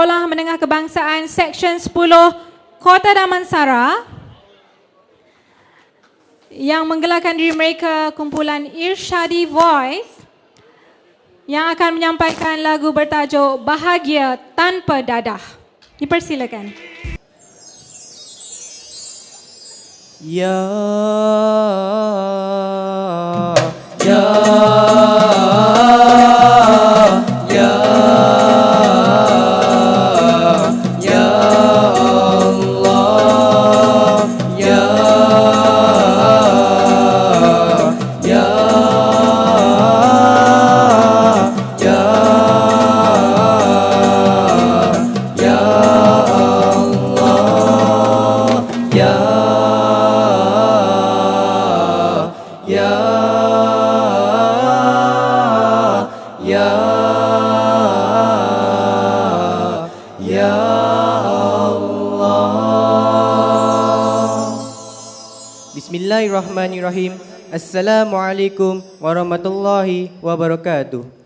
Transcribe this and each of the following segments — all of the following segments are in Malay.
Sekolah Menengah Kebangsaan Seksyen 10 Kota Damansara yang menggelarkan diri mereka kumpulan Irshadi Voice yang akan menyampaikan lagu bertajuk Bahagia Tanpa Dadah. Dipersilakan. Ya Bismillahirrahmanirrahim. Assalamualaikum warahmatullahi wabarakatuh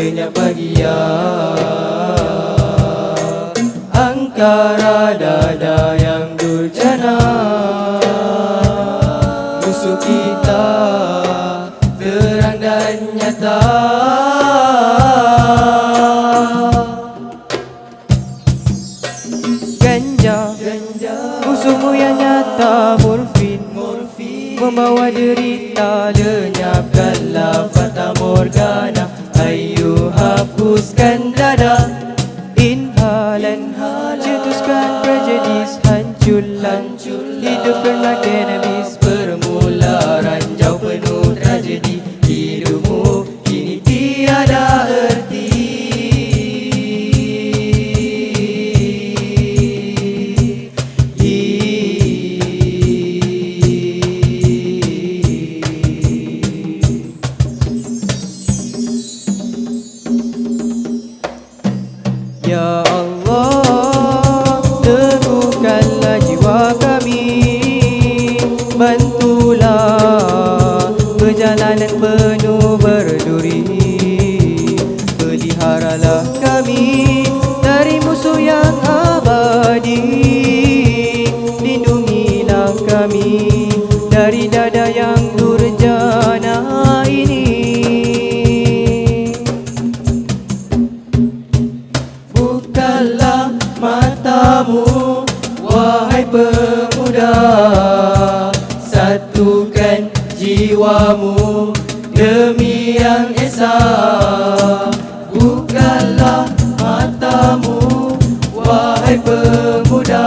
lenyap bahagia Angkara dada yang durjana. Musuh kita terang dan nyata. Ganja, musuhmu yang nyata morfin, Membawa derita lenyapkanlah fata morgana Ayo hapuskan dada. Inhalan cetuskan tragedis hanculan. Hidupkanlah cannabis bermula kami dari musuh yang abadi. Lindungilah kami dari dada yang durjana ini. Bukalah matamu Wahai pemuda. Satukan jiwamu Demi yang esa Bukalah matamu Wahai pemuda.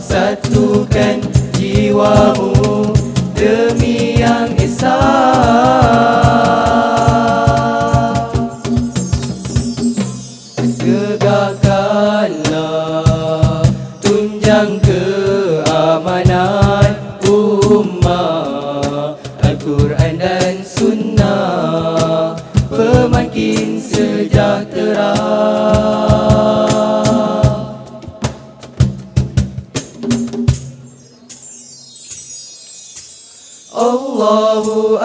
Satukan jiwamu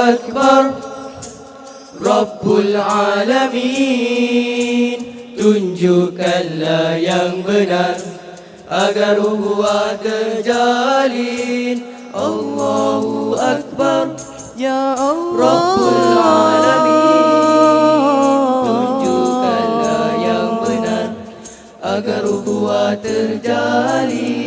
Akbar. Rabbul Alamin. Tunjukkanlah yang benar Agar uhuah terjalin. Allahu Akbar. Ya Allah Rabbul Alamin. Tunjukkanlah yang benar Agar uhuah terjalin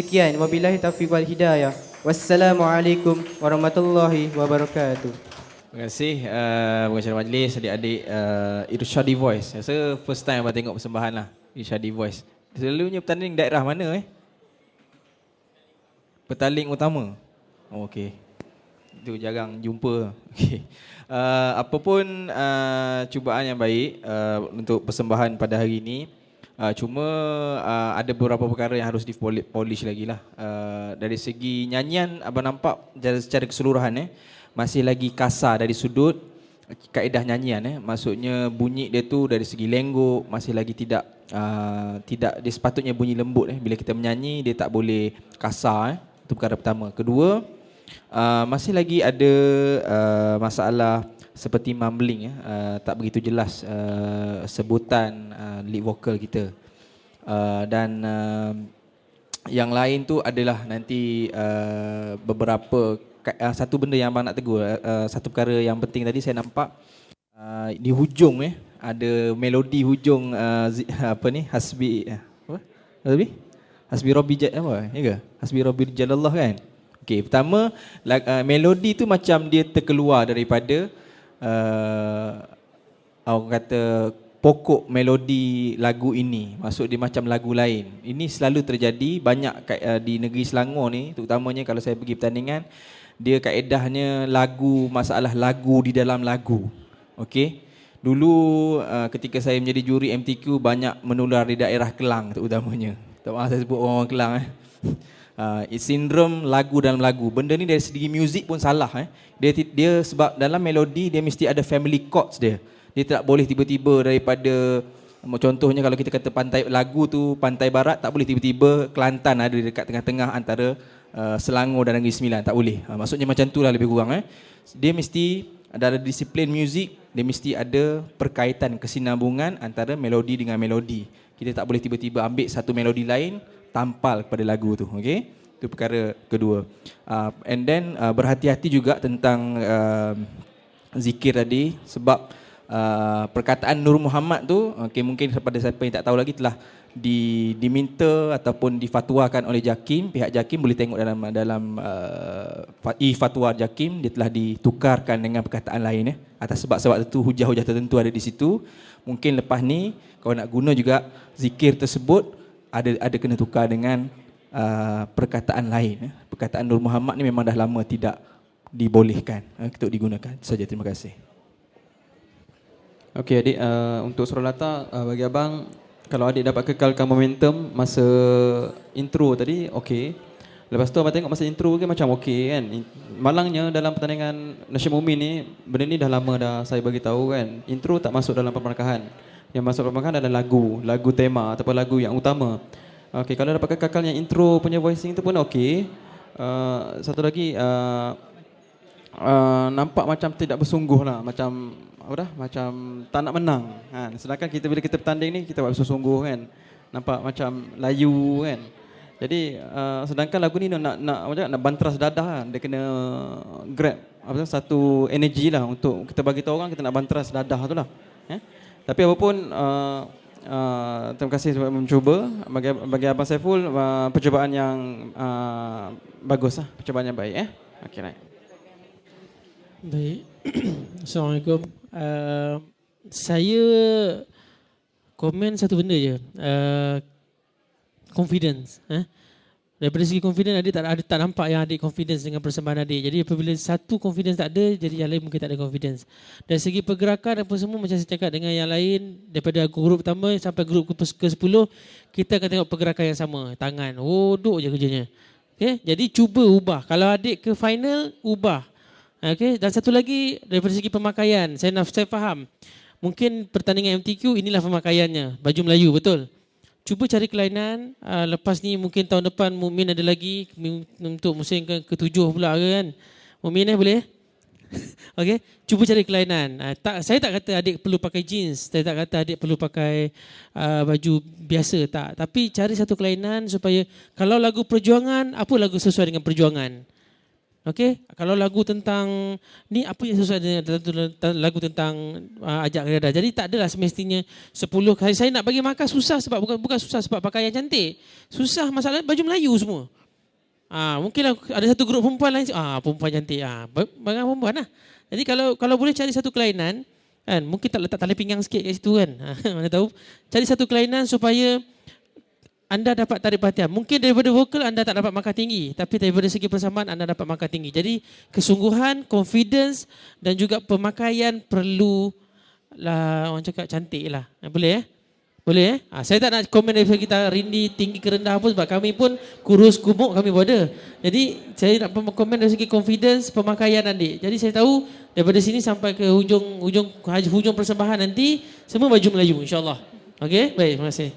Sekian wabillahi taufiq wal hidayah. Wassalamualaikum warahmatullahi wabarakatuh. Terima kasih uh, pengacara majlis, adik-adik uh, Irshadi Voice. Saya rasa first time abang tengok persembahan lah, Irshadi Voice. Selalunya pertanding daerah mana eh? Petaling utama? Oh, okay. Itu jarang jumpa. Okay. Uh, apapun uh, cubaan yang baik uh, untuk persembahan pada hari ini, uh, cuma uh, ada beberapa perkara yang harus dipolish lagi lah. Uh, dari segi nyanyian, abang nampak secara, keseluruhan eh, masih lagi kasar dari sudut kaedah nyanyian eh. Maksudnya bunyi dia tu dari segi lenggok masih lagi tidak uh, tidak dia sepatutnya bunyi lembut eh. Bila kita menyanyi dia tak boleh kasar eh. Itu perkara pertama. Kedua, uh, masih lagi ada uh, masalah seperti mumbling eh. Uh, tak begitu jelas uh, sebutan uh, lead vocal kita. Uh, dan uh, yang lain tu adalah nanti uh, beberapa uh, satu benda yang abang nak tegur uh, satu perkara yang penting tadi saya nampak uh, di hujung eh ada melodi hujung uh, apa ni hasbi apa? Hasbi? Hasbi rabbi ja- apa? Ya ke? Hasbi rabbi jalallah kan? Okey pertama melodi tu macam dia terkeluar daripada uh, orang kata pokok melodi lagu ini. Maksud dia macam lagu lain. Ini selalu terjadi banyak uh, di negeri Selangor ni. Terutamanya kalau saya pergi pertandingan dia kaedahnya lagu masalah lagu di dalam lagu. Okey? Dulu uh, ketika saya menjadi juri MTQ banyak menular di daerah Kelang terutamanya. Tak maaf saya sebut orang Kelang eh uh, sindrom lagu dalam lagu. Benda ni dari segi muzik pun salah eh. Dia dia sebab dalam melodi dia mesti ada family chords dia. Dia tak boleh tiba-tiba daripada contohnya kalau kita kata pantai lagu tu pantai barat tak boleh tiba-tiba Kelantan ada dekat tengah-tengah antara uh, Selangor dan Negeri Sembilan. Tak boleh. Uh, maksudnya macam tu lah lebih kurang eh. Dia mesti ada disiplin muzik dia mesti ada perkaitan kesinambungan antara melodi dengan melodi. Kita tak boleh tiba-tiba ambil satu melodi lain tampal kepada lagu tu okey? Itu perkara kedua. Uh, and then uh, berhati-hati juga tentang uh, zikir tadi sebab uh, perkataan Nur Muhammad tu okay, mungkin kepada siapa yang tak tahu lagi telah di, diminta ataupun difatwakan oleh Jakim pihak Jakim boleh tengok dalam dalam uh, e-fatwa Jakim dia telah ditukarkan dengan perkataan lain eh atas sebab-sebab itu hujah-hujah tertentu ada di situ. Mungkin lepas ni kalau nak guna juga zikir tersebut ada ada kena tukar dengan uh, perkataan lain eh. perkataan Nur Muhammad ni memang dah lama tidak dibolehkan eh, untuk digunakan saja terima kasih Okey adik, uh, untuk Suralata uh, bagi abang kalau adik dapat kekalkan momentum masa intro tadi okey. Lepas tu abang tengok masa intro ke macam okey kan. Malangnya dalam pertandingan Nasyid Mumin ni benda ni dah lama dah saya bagi tahu kan. Intro tak masuk dalam permarkahan. Yang masuk dalam permarkahan adalah lagu, lagu tema ataupun lagu yang utama. Okey, kalau dapat kekalkan yang intro punya voicing tu pun okey. Uh, satu lagi uh, uh, nampak macam tidak bersungguh lah, macam apa dah, macam tak nak menang. Kan? Sedangkan kita bila kita bertanding ni kita buat bersungguh kan. Nampak macam layu kan. Jadi uh, sedangkan lagu ni nak nak macam nak bantras dadah kan. Dia kena grab apa tu, satu energi lah untuk kita bagi tahu orang kita nak bantras dadah tu lah. Eh? Tapi apapun uh, uh, terima kasih sebab mencuba bagi bagi abang Saiful uh, percubaan yang uh, bagus lah, percubaan yang baik eh. Okey right. Baik. Assalamualaikum. Uh, saya komen satu benda je. Uh, confidence. Eh? Daripada segi confidence adik tak ada tak nampak yang adik confidence dengan persembahan adik. Jadi apabila satu confidence tak ada, jadi yang lain mungkin tak ada confidence. Dari segi pergerakan apa semua macam saya cakap dengan yang lain daripada grup pertama sampai grup ke, ke 10 kita akan tengok pergerakan yang sama. Tangan, oh duk je kerjanya. Okay? Jadi cuba ubah. Kalau adik ke final, ubah. Okay? Dan satu lagi daripada segi pemakaian, saya saya faham. Mungkin pertandingan MTQ inilah pemakaiannya, baju Melayu betul. Cuba cari kelainan. Uh, lepas ni mungkin tahun depan Mukmin ada lagi untuk musim ke ketujuh pula kan. Mukmin eh boleh? Okey, cuba cari kelainan. Uh, tak saya tak kata adik perlu pakai jeans, saya tak kata adik perlu pakai uh, baju biasa tak. Tapi cari satu kelainan supaya kalau lagu perjuangan, apa lagu sesuai dengan perjuangan? Okey, kalau lagu tentang ni apa yang sesuai dengan lagu tentang uh, ajak kerada. Jadi tak adalah semestinya 10 kali saya nak bagi markah susah sebab bukan bukan susah sebab pakaian cantik. Susah masalah baju Melayu semua. Ah, mungkin ada satu grup perempuan lain ah perempuan cantik ah barang perempuan lah. Jadi kalau kalau boleh cari satu kelainan kan mungkin tak letak tali pinggang sikit kat situ kan. Mana tahu. Cari satu kelainan supaya anda dapat tarik perhatian. Mungkin daripada vokal anda tak dapat markah tinggi, tapi daripada segi persamaan anda dapat markah tinggi. Jadi kesungguhan, confidence dan juga pemakaian perlu lah orang cakap cantik lah. Boleh eh? Boleh eh? Ha, saya tak nak komen daripada kita rindi tinggi ke rendah apa sebab kami pun kurus kumuk kami pun ada. Jadi saya nak komen dari segi confidence pemakaian adik. Jadi saya tahu daripada sini sampai ke hujung hujung hujung persembahan nanti semua baju Melayu insya-Allah. Okey? Baik, terima kasih.